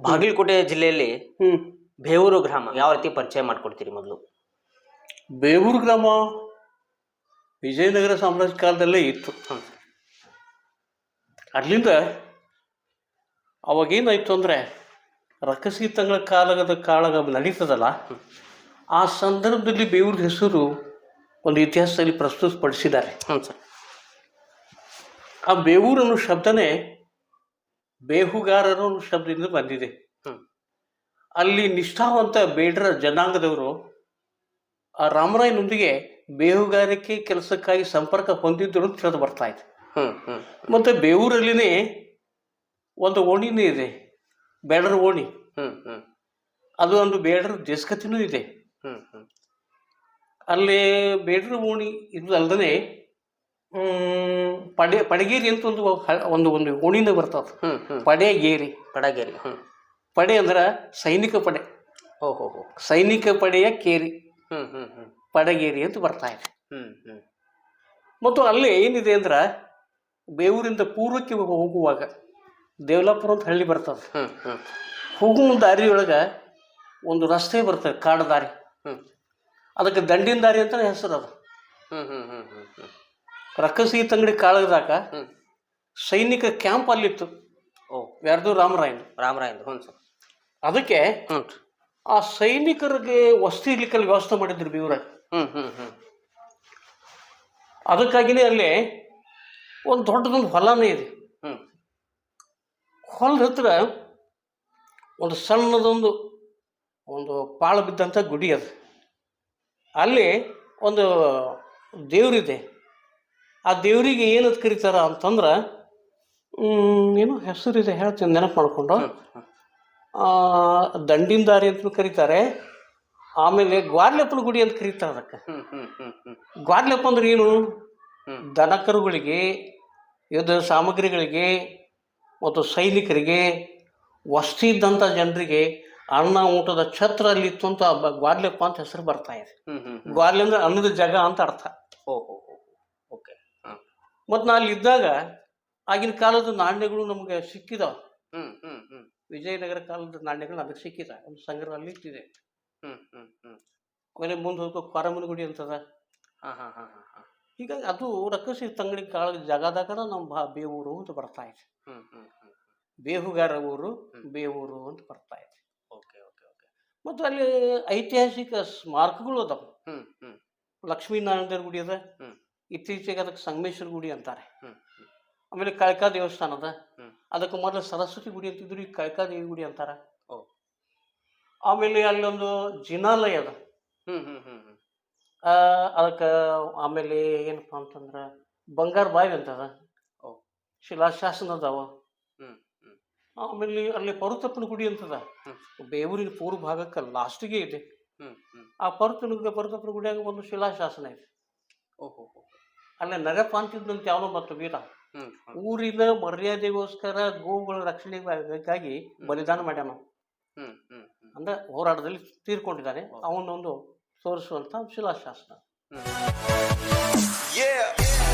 ಬಾಗಲಕೋಟೆ ಜಿಲ್ಲೆಯಲ್ಲಿ ಹ್ಮ್. ಬೇವೂರು ಗ್ರಾಮ ಯಾವ ರೀತಿ ಪರಿಚಯ ಮಾಡ್ಕೊಡ್ತೀರಿ ಮೊದಲು? ಬೇವೂರು ಗ್ರಾಮ ವಿಜಯನಗರ ಸಾಮ್ರಾಜ್ಯ ಕಾಲದಲ್ಲೇ ಇತ್ತು. ಅಲ್ಲಿಂದ ಅವಾಗೇನಾಯ್ತು ಅಂದರೆ ರಕ್ಕಸಿ ತಂಗಳ ಕಾಲದ ಕಾಳಗ ನಡೀತದಲ್ಲ ಆ ಸಂದರ್ಭದಲ್ಲಿ ಬೇವೂರ ಹೆಸರು ಒಂದು ಇತಿಹಾಸದಲ್ಲಿ ಪ್ರಸ್ತುತಪಡಿಸಿದ್ದಾರೆ. ಹ್ಞೂ ಸರ್. ಆ ಬೇವೂರು ಅನ್ನೋ ಶಬ್ದನೇ ಬೇಹುಗಾರರು ಶಬ್ದದಿಂದ ಬಂದಿದೆ. ಅಲ್ಲಿ ನಿಷ್ಠಾವಂತ ಬೇಡರ ಜನಾಂಗದವರು ಆ ರಾಮರಾಯನೊಂದಿಗೆ ಬೇಹುಗಾರಿಕೆ ಕೆಲಸಕ್ಕಾಗಿ ಸಂಪರ್ಕ ಹೊಂದಿದ್ದರು ಅಂತ ತಿಳಿದು ಬರ್ತಾ ಇದೆ. ಮತ್ತೆ ಬೇವೂರಲ್ಲಿನೇ ಒಂದು ಓಣಿನೂ ಇದೆ. ಬೇಡರ ಓಣಿ. ಅದು ಒಂದು ಬೇಡರ ದೇಸ್ಕತಿನೂ ಇದೆ. ಅಲ್ಲಿ ಬೇಡರ ಓಣಿ ಇದು ಅಲ್ಲದೆ ಪಡೆ ಪಡಗೇರಿ ಅಂತ ಒಂದು ಹ- ಒಂದು ಒಂದು ಓಣಿಂದ ಬರ್ತದೆ. ಹ್ಮ್ ಹ್ಮ್. ಪಡೆಗೇರಿ. ಪಡಗೇರಿ ಹ್ಮ್. ಪಡೆ ಅಂದ್ರೆ ಸೈನಿಕ ಪಡೆ. ಓ ಹೋ ಹೋ. ಸೈನಿಕ ಪಡೆಯ ಕೇರಿ. ಹ್ಮ್ ಹ್ಮ್ ಹ್ಮ್. ಪಡಗೇರಿ ಅಂತ ಬರ್ತಾ ಇದೆ. ಹ್ಮ್ ಹ್ಮ್. ಮತ್ತು ಅಲ್ಲಿ ಏನಿದೆ ಅಂದ್ರೆ ಬೇವೂರಿಂದ ಪೂರ್ವಕ್ಕೆ ಹೋಗುವಾಗ ದೇವಲಾಪುರ ಅಂತ ಹಳ್ಳಿ ಬರ್ತದೆ. ಹ್ಮ್ ಹ್ಮ್. ಹೋಗುವ ದಾರಿಯೊಳಗೆ ಒಂದು ರಸ್ತೆ ಬರ್ತದೆ ಕಾಡು ದಾರಿ ಹ್ಮ್. ಅದಕ್ಕೆ ದಂಡಿನ ದಾರಿ ಅಂತ ಹೆಸರು ಅದು. ಹ್ಮ್ ಹ್ಮ್ ಹ್ಮ್ ಹ್ಮ್ ಹ್ಮ್. ರಕ್ಕಸಿ ತಂಗಡಿ ಕಾಳಗದಾಗ ಸೈನಿಕ ಕ್ಯಾಂಪ್ ಅಲ್ಲಿತ್ತು. ಓ. ಯಾರ್ದು? ರಾಮರಾಯನ್. ರಾಮರಾಯನ್ ಹ್ಞೂ ಸರ್. ಅದಕ್ಕೆ ಹ್ಞೂ ಆ ಸೈನಿಕರಿಗೆ ವಸತಿ ಇರ್ಲಿಕ್ಕೆ ಅಲ್ಲಿ ವ್ಯವಸ್ಥೆ ಮಾಡಿದ್ರು ಬೀವ್ರ ಹ್ಮ್ ಹ್ಞೂ ಹ್ಞೂ. ಅದಕ್ಕಾಗಿನೇ ಅಲ್ಲಿ ಒಂದು ದೊಡ್ಡದೊಂದು ಹೊಲನೇ ಇದೆ. ಹ್ಞೂ. ಹೊಲದ ಹತ್ರ ಒಂದು ಸಣ್ಣದೊಂದು ಒಂದು ಪಾಳು ಬಿದ್ದಂಥ ಗುಡಿ ಅದು. ಅಲ್ಲಿ ಒಂದು ದೇವ್ರಿದೆ. ಆ ದೇವರಿಗೆ ಏನಂತ ಕರೀತಾರ ಅಂತಂದ್ರೆ ಏನು ಹೆಸರಿದೆ ಹೇಳ್ತೀನಿ ನೆನಪು ಮಾಡಿಕೊಂಡು. ದಂಡಿನ ದಾರಿ ಅಂತ ಕರೀತಾರೆ. ಆಮೇಲೆ ಗ್ವಾರ್ಲೆಪ್ಪನ ಗುಡಿ ಅಂತ ಕರೀತಾರೆ ಅದಕ್ಕೆ. ಗ್ವಾರ್ಲೆಪ್ಪ ಅಂದ್ರೆ ಏನು. ದನಕರುಗಳಿಗೆ ಯುದ್ಧ ಸಾಮಗ್ರಿಗಳಿಗೆ ಮತ್ತು ಸೈನಿಕರಿಗೆ ವಸ್ತಿ ಇದ್ದಂಥ ಜನರಿಗೆ ಅನ್ನ ಊಟದ ಛತ್ರ ಅಲ್ಲಿ ಇತ್ತು ಅಂತ ಗ್ವಾರ್ಲೆಪ್ಪ ಅಂತ ಹೆಸರು ಬರ್ತಾ ಇದೆ. ಗ್ವಾರ್ಲೆ ಅಂದ್ರೆ ಅನ್ನದ ಜಾಗ ಅಂತ ಅರ್ಥ. ಓ ಹೋ ಹೋ ಓಕೆ ಹ್ಮ್ ಮತ್ತು ನಾ ಅಲ್ಲಿ ಇದ್ದಾಗ ಆಗಿನ ಕಾಲದ ನಾಣ್ಯಗಳು ನಮಗೆ ಸಿಕ್ಕಿದಾವ. ಹ್ಞೂ ವಿಜಯನಗರ ಕಾಲದ ನಾಣ್ಯಗಳು ನಮಗೆ ಸಿಕ್ಕಿದ ಒಂದು ಸಂಗ್ರಹ ಅಲ್ಲಿ ಇಟ್ಟಿದೆ. ಹ್ಞೂ ಹ್ಞೂ ಹ್ಮ್. ಆಮೇಲೆ ಮುಂದೆ ಹೋಗೋ ಕೊರಮನ ಗುಡಿ ಅಂತದ. ಹಾ ಹಾ ಹಾ ಹಾ ಹಾ. ಹೀಗಾಗಿ ಅದು ರಕ್ಕಸಿ ತಂಗಡಿ ಕಾಳ ಜಾಗದಾಗ ನಮ್ಮ ಬಾ ಬೇವೂರು ಅಂತ ಬರ್ತಾ ಇದೆ. ಹ್ಞೂ ಹ್ಞೂ ಹ್ಞೂ ಬೇಹುಗಾರ ಊರು. ಬೇವೂರು ಅಂತ ಬರ್ತಾ ಇದೆ. Okay okay okay. ಮತ್ತು ಅಲ್ಲಿ ಐತಿಹಾಸಿಕ ಸ್ಮಾರಕಗಳು ಅದಾವ. ಹ್ಮ್ ಹ್ಮ್. ಲಕ್ಷ್ಮೀನಾರಾಯಣ ಗುಡಿ ಅದ. ಇತ್ತೀಚೆಗೆ ಅದಕ್ಕೆ ಸಂಗಮೇಶ್ವರ ಗುಡಿ ಅಂತಾರೆ. ಆಮೇಲೆ ಕಳಕ ದೇವಸ್ಥಾನ ಅದ. ಅದಕ್ಕೆ ಮೊದಲು ಸರಸ್ವತಿ ಗುಡಿ ಅಂತಿದ್ರು ಈಗ ಕಳಕ ದೇವಿ ಗುಡಿ ಅಂತಾರೆ. ಆಮೇಲೆ ಅಲ್ಲೊಂದು ಜಿನಾಲಯ ಅದ. ಅದಕ್ಕೆ ಆಮೇಲೆ ಏನಪ್ಪಾ ಅಂತಂದ್ರೆ ಬಂಗಾರ ಬಾವಿ ಅಂತದ. ಶಿಲಾಶಾಸನ ಅದಾವ ಆಮೇಲೆ ಅಲ್ಲಿ ಪರುತಪ್ಪನ ಗುಡಿ ಅಂತದ. ಬೇವೂರಿನ ಪೂರ್ವ ಭಾಗಕ್ಕೆ ಲಾಸ್ಟಿಗೆ ಇದೆ. ಆ ಪರುತನ ಪರುತಪ್ಪನ ಗುಡಿಯಾಗ ಒಂದು ಶಿಲಾಶಾಸನ ಹೋ ಅಲ್ಲೇ ನರಪಾಂತಿದ್ದಂತ ಯಾವನೋ ಮತ್ತು ವೀರ? ಊರಿನ ಮರ್ಯಾದೆಗೋಸ್ಕರ ಗೋವುಗಳ ರಕ್ಷಣೆಗಾಗಿ ಬಲಿದಾನ ಮಾಡ್ಯಾನ ಅಂದ್ರೆ ಹೋರಾಟದಲ್ಲಿ ತೀರ್ಕೊಂಡಿದ್ದಾನೆ. ಅವನೊಂದು ತೋರಿಸುವಂತ ಶಿಲಾಶಾಸನ. ಹ್ಮ್.